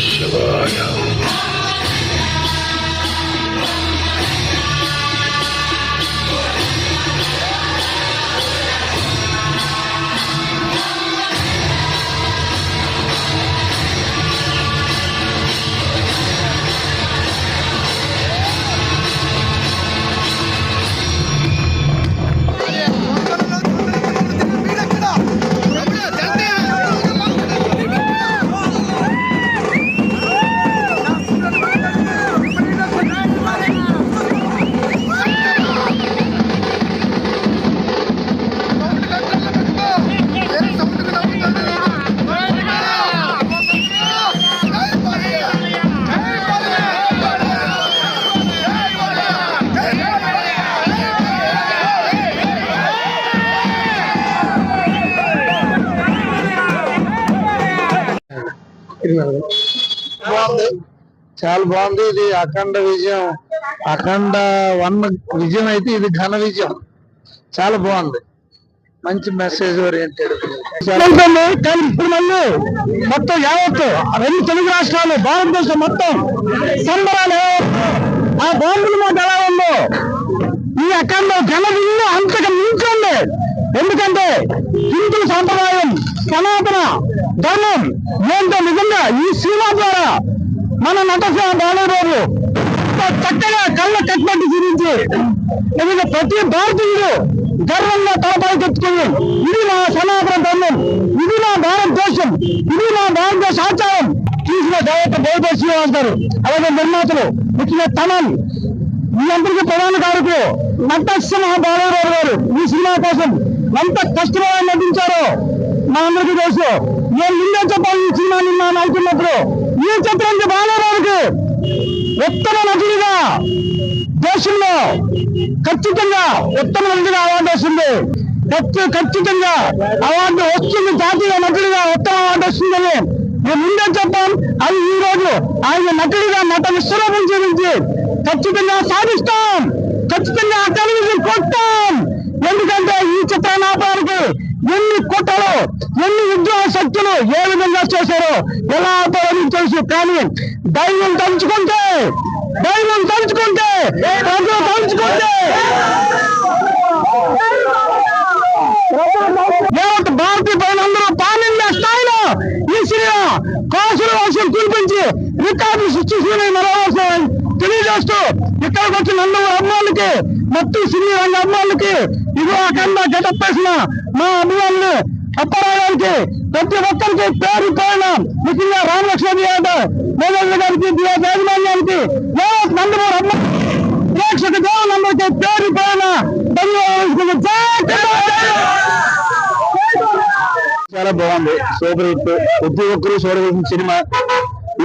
Shivaya. తిరిగినారు. చాలా బాగుంది. ఇది అఖండ విజయం. అఖండ వన్ విజయం అయితే ఇది ఘన విజయం. చాలా బాగుంది. మంచి మెసేజ్ ఓరియంటెడ్ కానీ ఇప్పుడు మళ్ళీ మొత్తం యావత్తు రెండు తెలుగు రాష్ట్రాలు భారతదేశం మొత్తం సంబరాలు ఆ బాంబులు మాకు ఎలా ఉందో ఈ అఖండ ఘన విజయం అంతకు మించండి ఎందుకంటే హిందూ సాంప్రదాయం సనాతన ధర్మం ఏంటో నిజంగా ఈ సినిమా ద్వారా మన నటసింహ బాలబాబు చక్కగా కళ్ళ కట్టినట్టు చూపించి నిజంగా ప్రతి భారతీయుడు గర్వంగా తలపై తెచ్చుకుని ఇది నా సనాతన ధర్మం ఇది నా భారతదేశం ఇది నా భారతదేశ ఆచారం తీసిన డైరెక్టర్ బౌద్ధ శ్రీనివాస్ గారు అలాగే నిర్మాతలు ముఖ్యంగా తమన్ మీ అందరికీ ప్రధాన కారకులు నటసింహ బాలరావు గారు ఈ సినిమా కోసం ఎంత కష్టమైన నటించారో మా అందరికీ తెలుసు నేను ముందే చెప్పాలి ఈ సినిమా నిన్న నడుతున్నప్పుడు ఈ చిత్రానికి బాలరావుకి ఉత్తమ నటుడిగా దేశంలో ఖచ్చితంగా ఉత్తమ నటుడిగా అవార్డు వస్తుంది. ఖచ్చితంగా అవార్డు వస్తుంది. జాతీయ నటుడిగా ఉత్తమ అవార్డు వస్తుందని నేను ముందే చెప్పాను. అది ఈ రోజు ఆయన నటుడిగా నట విశ్వరూపం చూపించి ఖచ్చితంగా సాధిస్తాం. ఖచ్చితంగా ఆ టెలివిజన్ కొట్టాం ఎందుకంటే ఈ చిత్రనాపానికి ఎన్ని కొట్టాలో ఎన్ని విద్యా శక్తులు ఏ విధంగా చేశారో ఎలా అవుతారని తెలుసు. కానీ దైవం తలుచుకుంటే దైవం తలుచుకుంటే ప్రజలు తలుచుకుంటే. భారతీయ ప్రజలందరూ పాలన స్థాయిలో ఈ సినిమా కాసులు వర్షం కురిపించి రికార్డు సృష్టిస్తున్న నెరవేర్చాలని తెలియజేస్తూ ఇక్కడికి వచ్చిన అందరూ అమ్మాయిలకి మొత్తం సినీ రంగ అమ్మాయిలకి ఇదిగో అఖండ గెటప్పేసిన మా అభిమానులు అప్పారావుకి ప్రతి ఒక్కరికి పేరు పేరున ముఖ్యంగా రామలక్ష్మి యాదవ్ మేనేజర్ గారికి యాజమాన్యానికి యావత్ అమ్మ ప్రేక్షక దేవులందరికీ పేరు పేరున చాలా బాగుంది. Super hit. ప్రతి ఒక్కరూ చూడవలసిన సినిమా.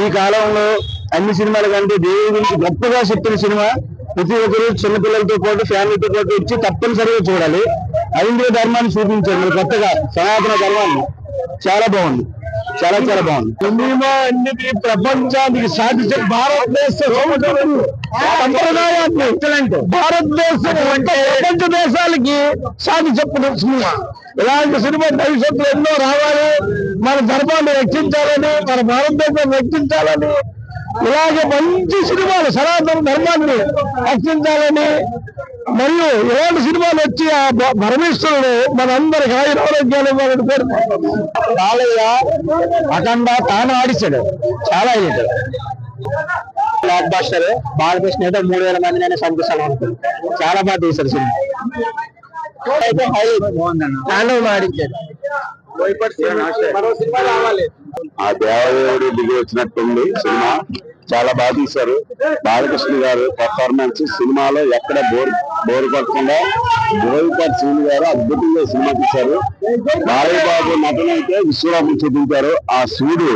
ఈ కాలంలో అన్ని సినిమాల కంటే దేవుడి గురించి గొప్పగా చెప్పిన సినిమా. ప్రతి ఒక్కరు చిన్నపిల్లలతో పాటు ఫ్యామిలీతో పాటు వచ్చి తప్పనిసరిగా చూడాలి. ఐంద్రియ ధర్మాన్ని చూపించారు. మరి కొత్తగా సనాతన ధర్మాన్ని. చాలా బాగుంది. చాలా చాలా బాగుంది. సినిమా అన్నిటి ప్రపంచానికి సాధించే భారతదేశ సంప్రదాయాన్ని ఎక్సలెంట్ భారతదేశం అంటే ప్రపంచ దేశాలకి సాధి చెప్పిన సినిమా. ఇలాంటి సినిమా భవిష్యత్తులో ఎన్నో రావాలి. మన ధర్మాన్ని రక్షించాలని మన భారతదేశం రక్షించాలని ఇలాగే మంచి సినిమాలు సనాతన ధర్మాన్ని రక్షించాలని మరియు ఇలాంటి సినిమాలు వచ్చి ఆ పరమేశ్వరుడు మనందరికి ఆయన ఆరోగ్యాలు ఇవ్వాలని పేరు బాలయ్య అఖండ తాను ఆడిస్తాడు చాలా అయ్యాడు బ్లాక్ బాస్టర్ భారతదేశం ఏదో మూడు వేల మంది నేను సంతోషాలు అనుకుంది చాలా బాగా తీశారు సినిమా. అయితే హైలైట్. తాండవం ఆడించాడు. మరో సినిమా రావాలి. ఆ దేవదేవుడు దిగి వచ్చినట్టుంది సినిమా. చాలా బాగా తీశారు. బాలకృష్ణ గారు పర్ఫార్మెన్స్ సినిమాలో ఎక్కడ బోర్ బోర్ కొట్టకుండా గోవిందర్ శ్రీని గారు అద్భుతంగా సినిమా తీశారు. బాలయ్య బాబు నటన అయితే విశ్వరూపం చూపించారు. ఆ శివుడు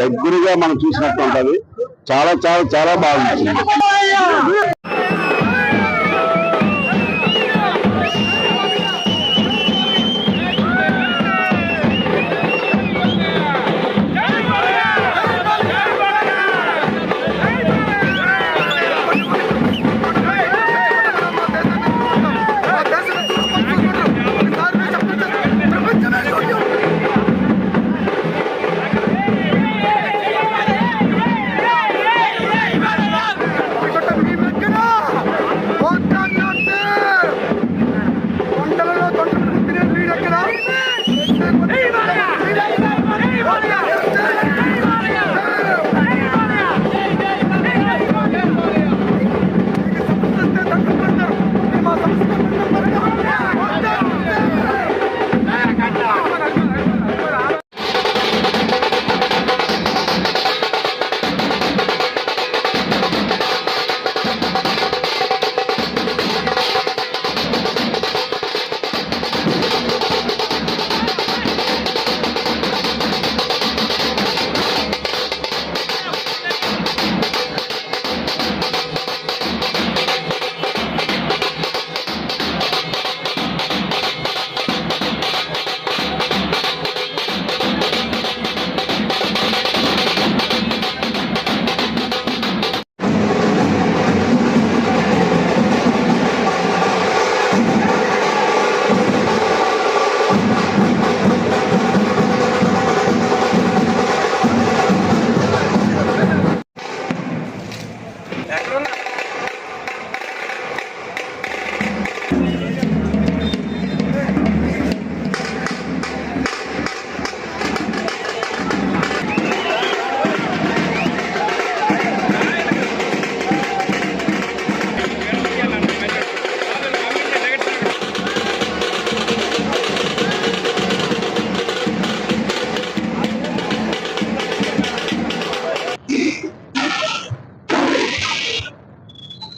దగ్గరగా మనం చూసినట్టు ఉంటది. చాలా చాలా చాలా బాగుంది.